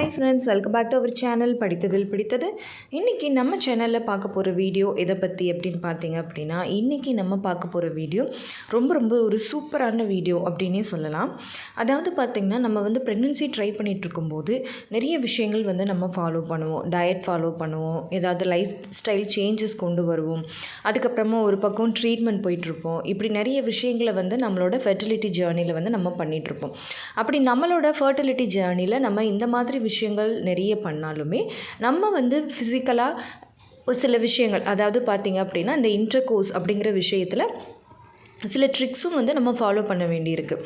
Hi friends welcome back to our channel படித்ததில் பிடித்தது. இன்றைக்கி நம்ம சேனலில் பார்க்க போகிற வீடியோ எதை பற்றி அப்படின்னு பார்த்தீங்க அப்படின்னா இன்றைக்கி நம்ம பார்க்க போகிற வீடியோ ரொம்ப ரொம்ப ஒரு சூப்பரான வீடியோ அப்படின்னே சொல்லலாம். அதாவது பார்த்திங்கன்னா நம்ம வந்து ப்ரெக்னென்சி ட்ரை பண்ணிகிட்ருக்கும்போது நிறைய விஷயங்கள் வந்து நம்ம ஃபாலோ பண்ணுவோம். டயட் ஃபாலோ பண்ணுவோம். ஏதாவது லைஃப் ஸ்டைல் சேஞ்சஸ் கொண்டு வருவோம். அதுக்கப்புறமா ஒரு பக்கம் ட்ரீட்மெண்ட் போயிட்டுருப்போம் இப்படி நிறைய விஷயங்களை வந்து நம்மளோட ஃபெர்டிலிட்டி ஜேர்னியில் வந்து நம்ம பண்ணிகிட்ருப்போம் அப்படி நம்மளோட ஃபர்டிலிட்டி ஜேர்னியில் நம்ம இந்த மாதிரி விஷயங்கள் நிறைய பண்ணாலுமே நம்ம வந்து ஃபிசிக்கலாக ஒரு சில விஷயங்கள் அதாவது பார்த்திங்க அப்படின்னா இந்த இன்டர்கோர்ஸ் அப்படிங்கிற விஷயத்தில் சில ட்ரிக்ஸும் வந்து நம்ம ஃபாலோ பண்ண வேண்டியிருக்கு.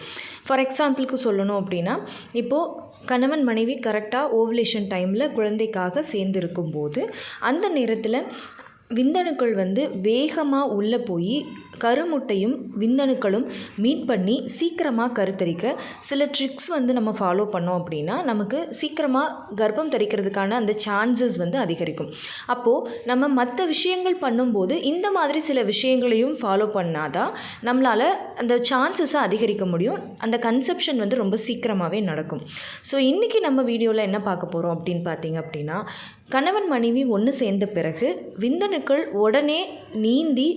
ஃபார் எக்ஸாம்பிளுக்கு சொல்லணும் அப்படின்னா இப்போது கணவன் மனைவி கரெக்டாக ஓவலேஷன் டைமில் குழந்தைக்காக சேர்ந்துருக்கும் போது அந்த நேரத்தில் விந்தணுக்கள் வந்து வேகமாக உள்ளே போய் கருமுட்டையும் விந்தணுக்களும் மீட் பண்ணி சீக்கிரமாக கருத்தரிக்க. சில ட்ரிக்ஸ் வந்து நம்ம ஃபாலோ பண்ணோம் அப்படின்னா நமக்கு சீக்கிரமாக கர்ப்பம் தரிக்கிறதுக்கான அந்த சான்சஸ் வந்து அதிகரிக்கும். அப்போது நம்ம மற்ற விஷயங்கள் பண்ணும்போது இந்த மாதிரி சில விஷயங்களையும் ஃபாலோ பண்ணாதான் நம்மளால் அந்த சான்சஸை அதிகரிக்க முடியும். அந்த கன்செப்ஷன் வந்து ரொம்ப சீக்கிரமாகவே நடக்கும். ஸோ இன்றைக்கி நம்ம வீடியோவில் என்ன பார்க்க போகிறோம் அப்படின்னு பார்த்தீங்க அப்படின்னா கணவன் மனைவி ஒன்று சேர்ந்த பிறகு விந்தணுக்கள் உடனே நீந்தி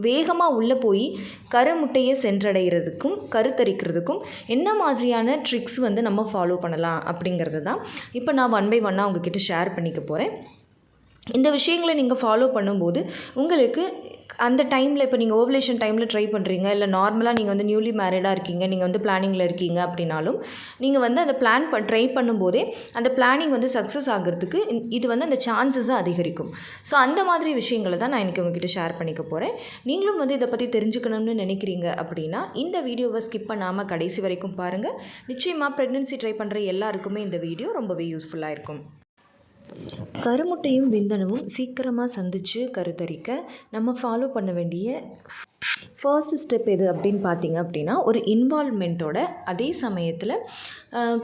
வேகமாக உள்ளே போய் கருமுட்டையை சென்றடைகிறதுக்கும் கருத்தரிக்கிறதுக்கும் என்ன மாதிரியான ட்ரிக்ஸ் வந்து நம்ம ஃபாலோ பண்ணலாம் அப்படிங்கிறது தான் இப்போ நான் ஒன் பை ஒன்னாக உங்ககிட்ட ஷேர் பண்ணிக்க போகிறேன் இந்த விஷயங்களை நீங்கள் ஃபாலோ பண்ணும்போது உங்களுக்கு அந்த டைமில் இப்போ நீங்கள் ஓவலேஷன் டைமில் ட்ரை பண்ணுறீங்க இல்லை நார்மலாக நீங்கள் வந்து நியூலி மேரிடாக இருக்கீங்க நீங்கள் வந்து பிளானிங்கில் இருக்கீங்க அப்படின்னாலும் நீங்கள் வந்து அந்த பிளான் ப ட்ரை பண்ணும்போதே அந்த பிளானிங் வந்து சக்ஸஸ் ஆகிறதுக்கு இது வந்து அந்த சான்சஸை அதிகரிக்கும். ஸோ அந்த மாதிரி விஷயங்களை தான் நான் இன்றைக்கி உங்ககிட்ட ஷேர் பண்ணிக்க போகிறேன் நீங்களும் வந்து இதை பற்றி தெரிஞ்சுக்கணும்னு நினைக்கிறீங்க அப்படின்னா இந்த வீடியோவை ஸ்கிப் பண்ணாமல் கடைசி வரைக்கும் பாருங்கள் நிச்சயமாக ப்ரெக்னென்சி ட்ரை பண்ணுற எல்லாருக்குமே இந்த வீடியோ ரொம்பவே யூஸ்ஃபுல்லாக இருக்கும். கருமுட்டையும் விந்தணுவும் சீக்கிரமாக சந்தித்து கருத்தரிக்க நம்ம ஃபாலோ பண்ண வேண்டிய ஃபர்ஸ்ட் ஸ்டெப் எது அப்படின்னு பார்த்தீங்க அப்படின்னா ஒரு இன்வால்மெண்ட்டோட அதே சமயத்தில்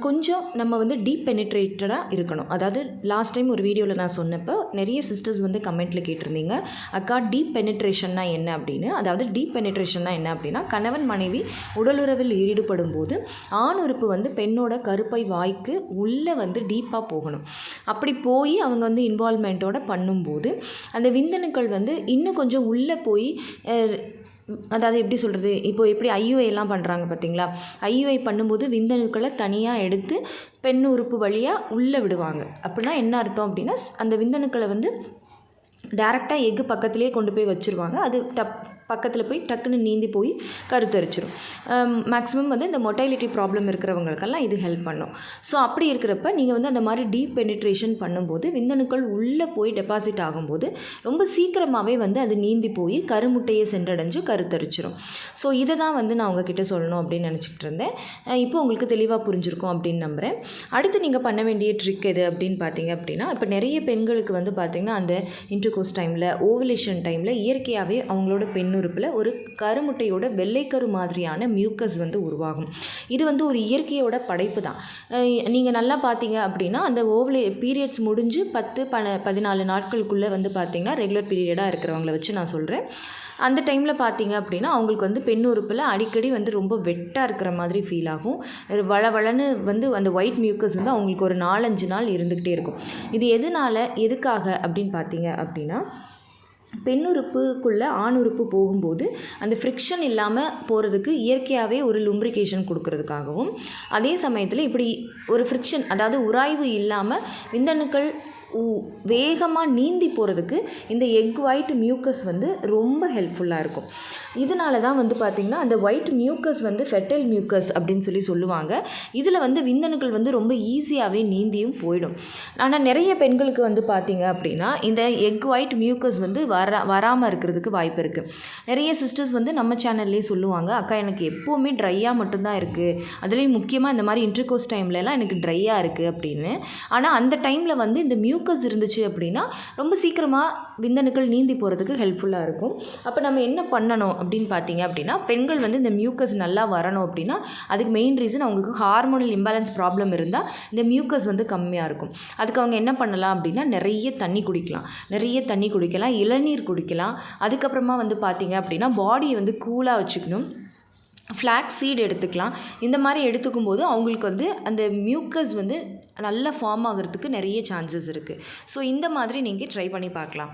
கொஞ்சம் நம்ம வந்து டீப் பெனிட்ரேட்டடாக இருக்கணும். அதாவது லாஸ்ட் டைம் ஒரு வீடியோவில் நான் சொன்னப்போ நிறைய சிஸ்டர்ஸ் வந்து கமெண்ட்டில் கேட்டிருந்தீங்க அக்கா டீப் பெனிட்ரேஷன்னா என்ன அப்படின்னு? அதாவது டீப் பெனிட்ரேஷன்னா என்ன அப்படின்னா கணவன் மனைவி உடலுறவில் ஈடுபடும் போது ஆண் உறுப்பு வந்து பெண்ணோட கருப்பை வாய்க்கு உள்ளே வந்து டீப்பாக போகணும். அப்படி போய் அவங்க வந்து இன்வால்மெண்ட்டோட பண்ணும்போது அந்த விந்தணுக்கள் வந்து இன்னும் கொஞ்சம் உள்ளே போய் அதாவது எப்படி சொல்கிறது இப்போ எப்படி ஐயுஐலாம் எல்லாம் பண்ணுறாங்க பார்த்தீங்களா ஐயுஐ பண்ணும்போது விந்தணுக்களை தனியாக எடுத்து பெண் உறுப்பு வழியாக உள்ளே விடுவாங்க. அப்படின்னா என்ன அர்த்தம் அப்படின்னா அந்த விந்தணுக்களை வந்து டேரெக்டாக எக்கு பக்கத்துலேயே கொண்டு போய் வச்சுருவாங்க. அது டப் பக்கத்தில் போய் டக்குன்னு நீந்தி போய் கருத்தரிச்சிடும் மேக்ஸிமம் வந்து இந்த மொட்டைலிட்டி ப்ராப்ளம் இருக்கிறவங்களுக்கெல்லாம் இது ஹெல்ப் பண்ணும். ஸோ அப்படி இருக்கிறப்ப நீங்கள் வந்து அந்த மாதிரி டீப் பெனிட்ரேஷன் பண்ணும்போது விந்தணுக்கள் உள்ளே போய் டெபாசிட் ஆகும்போது ரொம்ப சீக்கிரமாகவே வந்து அது நீந்தி போய் கருமுட்டையை சென்றடைஞ்சு கருத்தரிச்சிடும் ஸோ இதை தான் வந்து நான் உங்ககிட்ட சொல்லணும் அப்படின்னு நினச்சிக்கிட்டு இருந்தேன். இப்போ உங்களுக்கு தெளிவாக புரிஞ்சிருக்கும் அப்படின்னு நம்புகிறேன் அடுத்து நீங்கள் பண்ண வேண்டிய ட்ரிக் எது அப்படின்னு பார்த்தீங்க அப்படின்னா இப்போ நிறைய பெண்களுக்கு வந்து பார்த்திங்கன்னா அந்த இன்டர்கோர்ஸ் டைமில் ஓவலேஷன் டைமில் இயற்கையாகவே அவங்களோட பெண் உறுப்பில் ஒரு கருமுட்டையோட வெள்ளைக்கரு மாதிரியான மியூக்கஸ் வந்து உருவாகும். இது வந்து ஒரு இயற்கையோட படைப்பு தான் நீங்கள் நல்லா பார்த்தீங்க அப்படின்னா அந்த ஓவலே பீரியட்ஸ் முடிஞ்சு பத்து பன பதினாலு நாட்களுக்குள்ளே வந்து பார்த்திங்கன்னா ரெகுலர் பீரியடாக இருக்கிறவங்கள வச்சு நான் சொல்கிறேன் அந்த டைமில் பார்த்தீங்க அப்படின்னா அவங்களுக்கு வந்து பெண் உறுப்பில் அடிக்கடி வந்து ரொம்ப வெட்டாக இருக்கிற மாதிரி ஃபீல் ஆகும். வளவளன்னு வந்து அந்த ஒயிட் மியூக்கஸ் வந்து அவங்களுக்கு ஒரு நாலஞ்சு நாள் இருந்துக்கிட்டே இருக்கும். இது எதனால் எதுக்காக அப்படின்னு பார்த்தீங்க அப்படின்னா பெண் உறுப்புக்குள்ளே ஆண் உறுப்பு போகும்போது அந்த ஃப்ரிக்ஷன் இல்லாமல் போகிறதுக்கு இயற்கையாகவே ஒரு லும்ப்ரிகேஷன் கொடுக்கறதுக்காகவும் அதே சமயத்தில் இப்படி ஒரு ஃப்ரிக்ஷன் அதாவது உராய்வு இல்லாமல் விந்தணுக்கள் வேகமாக நீந்தி போகிறதுக்கு இந்த எக் ஒயிட் மியூக்கஸ் வந்து ரொம்ப ஹெல்ப்ஃபுல்லாக இருக்கும். இதனால தான் வந்து பார்த்திங்கன்னா அந்த ஒயிட் மியூக்கஸ் வந்து ஃபெட்டல் மியூக்கஸ் அப்படின்னு சொல்லி சொல்லுவாங்க. இதில் வந்து விந்தணுக்கள் வந்து ரொம்ப ஈஸியாகவே நீந்தியும் போயிடும். ஆனால் நிறைய பெண்களுக்கு வந்து பார்த்திங்க அப்படின்னா இந்த எக் ஒயிட் மியூக்கஸ் வந்து வர வராமல் இருக்கிறதுக்கு வாய்ப்பு இருக்குது நிறைய சிஸ்டர்ஸ் வந்து நம்ம சேனல்லே சொல்லுவாங்க அக்கா எனக்கு எப்போவுமே ட்ரையாக மட்டும்தான் இருக்குது அதுலேயும் முக்கியமாக இந்த மாதிரி இன்டர்கோஸ் டைம்லலாம் எனக்கு ட்ரையாக இருக்குது அப்படின்னு. ஆனால் அந்த டைமில் வந்து இந்த மியூ மியூக்கஸ் இருந்துச்சு அப்படின்னா ரொம்ப சீக்கிரமாக விந்தணுக்கள் நீந்தி போகிறதுக்கு ஹெல்ப்ஃபுல்லாக இருக்கும். அப்போ நம்ம என்ன பண்ணணும் அப்படின்னு பார்த்தீங்க அப்படின்னா பெண்கள் வந்து இந்த மியூக்கஸ் நல்லா வரணும் அப்படின்னா அதுக்கு மெயின் ரீசன் அவங்களுக்கு ஹார்மோனல் இம்பேலன்ஸ் ப்ராப்ளம் இருந்தால் இந்த மியூக்கஸ் வந்து கம்மியாக இருக்கும். அதுக்கு அவங்க என்ன பண்ணலாம் அப்படின்னா நிறைய தண்ணி குடிக்கலாம். நிறைய தண்ணி குடிக்கலாம் இளநீர் குடிக்கலாம். அதுக்கப்புறமா வந்து பார்த்தீங்க அப்படின்னா பாடியை வந்து கூலாக வச்சுக்கணும். ஃப்ளாக்ஸ் சீடு எடுத்துக்கலாம். இந்த மாதிரி எடுத்துக்கும் போது அவங்களுக்கு வந்து அந்த மியூக்கஸ் வந்து நல்லா ஃபார்ம் ஆகிறதுக்கு நிறைய சான்சஸ் இருக்குது ஸோ இந்த மாதிரி நீங்கள் ட்ரை பண்ணி பார்க்கலாம்.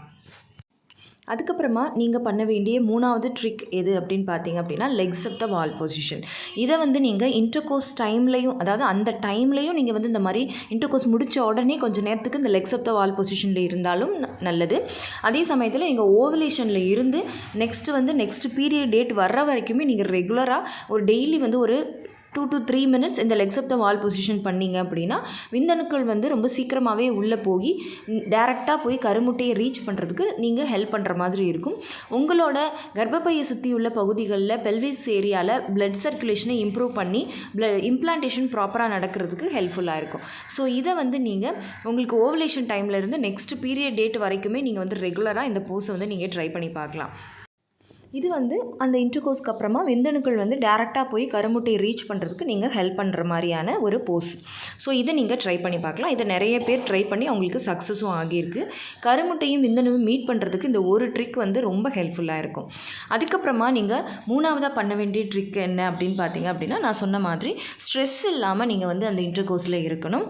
அதுக்கப்புறமா நீங்கள் பண்ண வேண்டிய மூணாவது ட்ரிக் எது அப்படின்னு பார்த்தீங்க அப்படின்னா legs of the wall position இதை வந்து நீங்கள் இன்டர்கோர்ஸ் டைம்லையும் அதாவது அந்த டைம்லையும் நீங்கள் வந்து இந்த மாதிரி இன்டர்கோர்ஸ் முடித்த உடனே கொஞ்சம் நேரத்துக்கு இந்த லெக்ஸ் ஆஃப் த வால் பொசிஷனில் இருந்தாலும் நல்லது. அதே சமயத்தில் நீங்கள் ஓவலேஷனில் இருந்து நெக்ஸ்ட்டு வந்து நெக்ஸ்ட் பீரியட் டேட் வர்ற வரைக்குமே நீங்கள் ரெகுலராக ஒரு டெய்லி வந்து ஒரு டூ டு த்ரீ மினிட்ஸ் இந்த legs of the wall position பண்ணீங்க அப்படின்னா விந்தணுக்கள் வந்து ரொம்ப சீக்கிரமாகவே உள்ளே போய் டேரெக்டாக போய் கருமுட்டையை ரீச் பண்ணுறதுக்கு நீங்கள் ஹெல்ப் பண்ணுற மாதிரி இருக்கும். உங்களோட கர்ப்பப்பையை சுற்றி உள்ள பகுதிகளில் பெல்விஸ் ஏரியாவில் பிளட் சர்க்குலேஷனை இம்ப்ரூவ் பண்ணி பிள இம்ப்ளான்டேஷன் ப்ராப்பராக நடக்கிறதுக்கு ஹெல்ப்ஃபுல்லாக இருக்கும். ஸோ இதை வந்து நீங்கள் உங்களுக்கு ஓவலேஷன் டைம்லேருந்து நெக்ஸ்ட் பீரியட் டேட் வரைக்குமே நீங்கள் வந்து ரெகுலராக இந்த போஸை வந்து நீங்கள் ட்ரை பண்ணி பார்க்கலாம். இது வந்து அந்த இன்டர்கோஸ்க்கு அப்புறமா விந்தணுக்கள் வந்து டேரெக்டாக போய் கருமுட்டையை ரீச் பண்ணுறதுக்கு நீங்கள் ஹெல்ப் பண்ணுற மாதிரியான ஒரு போஸ் ஸோ இதை நீங்கள் ட்ரை பண்ணி பார்க்கலாம். இதை நிறைய பேர் ட்ரை பண்ணி அவங்களுக்கு சக்ஸஸும் ஆகியிருக்கு. கருமுட்டையும் விந்தணுவும் மீட் பண்ணுறதுக்கு இந்த ஒரு ட்ரிக் வந்து ரொம்ப ஹெல்ப்ஃபுல்லாக இருக்கும். அதுக்கப்புறமா நீங்கள் மூணாவதாக பண்ண வேண்டிய ட்ரிக் என்ன அப்படின்னு பார்த்தீங்க அப்படின்னா நான் சொன்ன மாதிரி ஸ்ட்ரெஸ் இல்லாமல் நீங்கள் வந்து அந்த இன்டர்கோஸில் இருக்கணும்.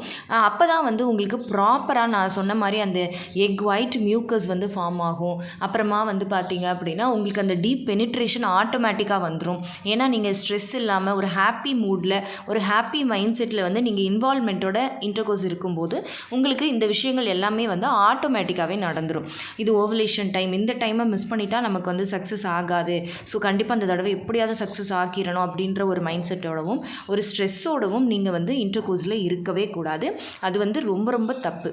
அப்போ தான் வந்து உங்களுக்கு ப்ராப்பராக நான் சொன்ன மாதிரி அந்த எக் ஒயிட் மியூக்கஸ் வந்து ஃபார்ம் ஆகும். அப்புறமா வந்து பார்த்தீங்க அப்படின்னா உங்களுக்கு அந்த டீப் பெனிட்ரேஷன் ஆட்டோமேட்டிக்காக வந்துடும் ஏன்னா நீங்கள் ஸ்ட்ரெஸ் இல்லாமல் ஒரு ஹாப்பி மூடில் ஒரு ஹாப்பி மைண்ட் செட்டில் வந்து நீங்கள் இன்வால்மெண்ட்டோட இன்டர்கோர்ஸ் இருக்கும்போது உங்களுக்கு இந்த விஷயங்கள் எல்லாமே வந்து ஆட்டோமேட்டிக்காகவே நடந்துடும் இது ஓவலேஷன் டைம் இந்த டைமை மிஸ் பண்ணிட்டா நமக்கு வந்து சக்ஸஸ் ஆகாது. ஸோ கண்டிப்பாக அந்த தடவை எப்படியாவது சக்ஸஸ் ஆக்கிடணும் அப்படின்ற ஒரு மைண்ட் செட்டோடவும் ஒரு ஸ்ட்ரெஸ்ஸோடவும் நீங்கள் வந்து இன்டர்கோர்ஸில் இருக்கவே கூடாது. அது வந்து ரொம்ப ரொம்ப தப்பு.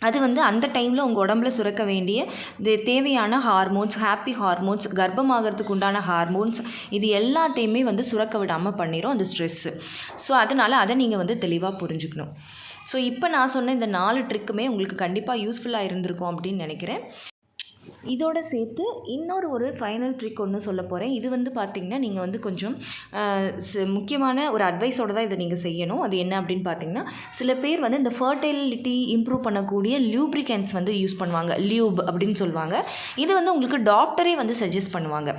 அது வந்து அந்த டைமில் உங்கள் உடம்புல சுரக்க வேண்டிய தே- தேவையான ஹார்மோன்ஸ் ஹாப்பி ஹார்மோன்ஸ் கர்ப்பமாகறதுக்கு உண்டான ஹார்மோன்ஸ் இது எல்லாத்தையுமே வந்து சுரக்க விடாமல் பண்ணிடும் அந்த ஸ்ட்ரெஸ்ஸு ஸோ அதனால் அதை நீங்கள் வந்து தெளிவாக புரிஞ்சுக்கணும். ஸோ இப்போ நான் சொன்ன இந்த நாலு ட்ரிக்குமே உங்களுக்கு கண்டிப்பாக யூஸ்ஃபுல்லாக இருந்திருக்கும் அப்படின்னு நினைக்கிறேன். இதோட சேர்த்து இன்னொரு ஒரு ஃபைனல் ட்ரிக் ஒன்று சொல்ல போகிறேன் இது வந்து பார்த்திங்கன்னா நீங்கள் வந்து கொஞ்சம் முக்கியமான ஒரு அட்வைஸோடு தான் இதை நீங்கள் செய்யணும். அது என்ன அப்படின்னு பார்த்தீங்கன்னா சில பேர் வந்து இந்த ஃபர்டைலிட்டி இம்ப்ரூவ் பண்ணக்கூடிய லியூப்ரிகன்ஸ் வந்து யூஸ் பண்ணுவாங்க. லியூப் அப்படின்னு சொல்லுவாங்க. இது வந்து உங்களுக்கு டாக்டரே வந்து சஜஸ்ட் பண்ணுவாங்க.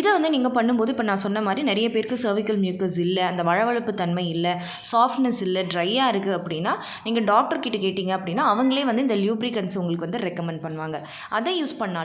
இதை வந்து நீங்கள் பண்ணும்போது இப்போ நான் சொன்ன மாதிரி நிறைய பேருக்கு சர்விக்கல் மியூக்கஸ் இல்லை அந்த வளவளப்பு தன்மை இல்லை சாஃப்ட்னஸ் இல்லை ட்ரையாக இருக்குது அப்படின்னா நீங்கள் டாக்டர் கிட்ட கேட்டிங்க அப்படின்னா அவங்களே வந்து இந்த லியூப்ரிகன்ஸ் உங்களுக்கு வந்து ரெக்கமெண்ட் பண்ணுவாங்க. அதை யூஸ் பண்ணாலும்